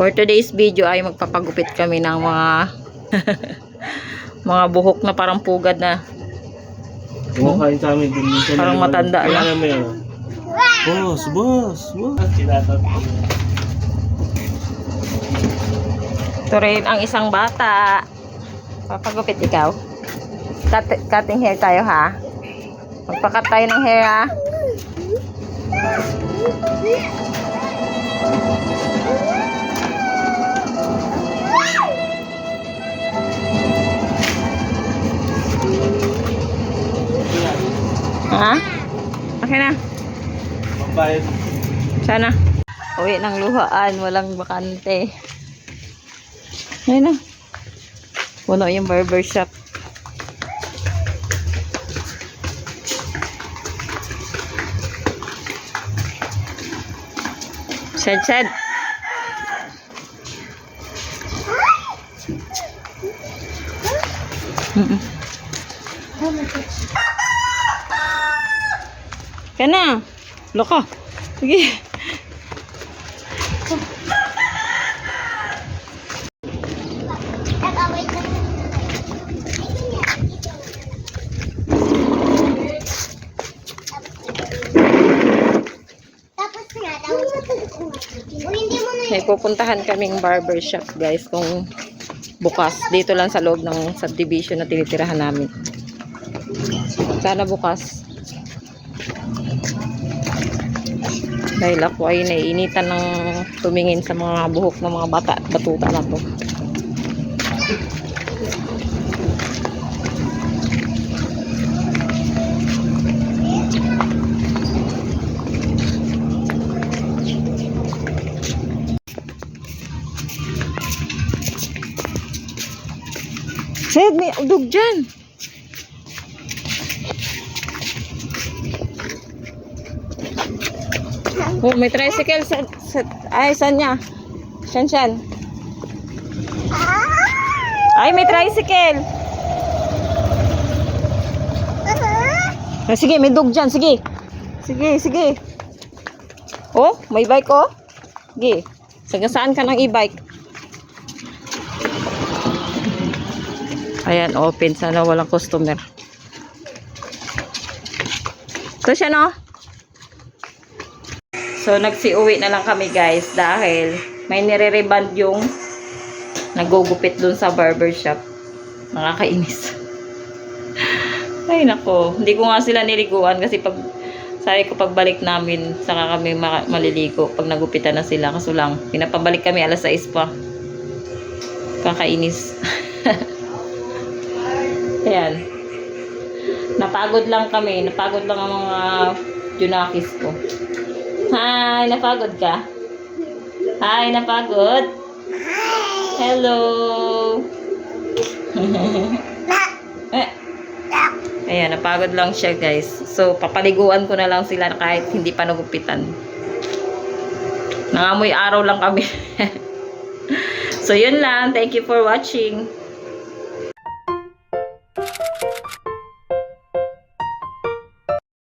For today's video ay magpapagupit kami ng mga mga buhok na parang pugad na. Kumakain sa amin dun minsan. Parang matanda Kaya na. alam mo yan. Boss, boss, boss. Ito rin ang isang bata. Papagupit ikaw. Cut, cutting hair tayo ha. Magpakat tayo ng hair ha. Ha? Okay na. Magbayad. Sana. Uwi ng luhaan, walang bakante. Ayun na. Puno yung barber shop. Shed, shed. Mm-mm. Ka na. Loko. Sige. Tapos nga daw. O hindi mo na May pupuntahan kaming barber shop guys kung bukas. Dito lang sa loob ng subdivision na tinitirahan namin. Sana bukas. Dahil ako ay naiinitan ng tumingin sa mga buhok ng mga bata at batuta na to. Sed, may udog dyan. Oh, may tricycle sa, sa ay, saan niya? Saan, saan? Ay, may tricycle. Ah, sige, may dog dyan. Sige. Sige, sige. Oh, may bike oh. Sige. Sige, saan ka ng e-bike? Ayan, open. Sana walang customer. Ito siya, no? So, nagsiuwi na lang kami, guys, dahil may nire-reband yung nagugupit dun sa barber shop. Nakakainis. Ay, nako. Hindi ko nga sila niliguan kasi pag sabi ko pagbalik namin, saka kami ma- maliligo pag nagupitan na sila. Kaso lang, pinapabalik kami alas 6 pa. Kakainis. Ayan. Napagod lang kami. Napagod lang ang mga junakis ko. Hi! Napagod ka? Hi! Napagod? Hello! Ayan, napagod lang siya guys. So, papaliguan ko na lang sila kahit hindi pa nagupitan. Nangamoy araw lang kami. so, yun lang. Thank you for watching.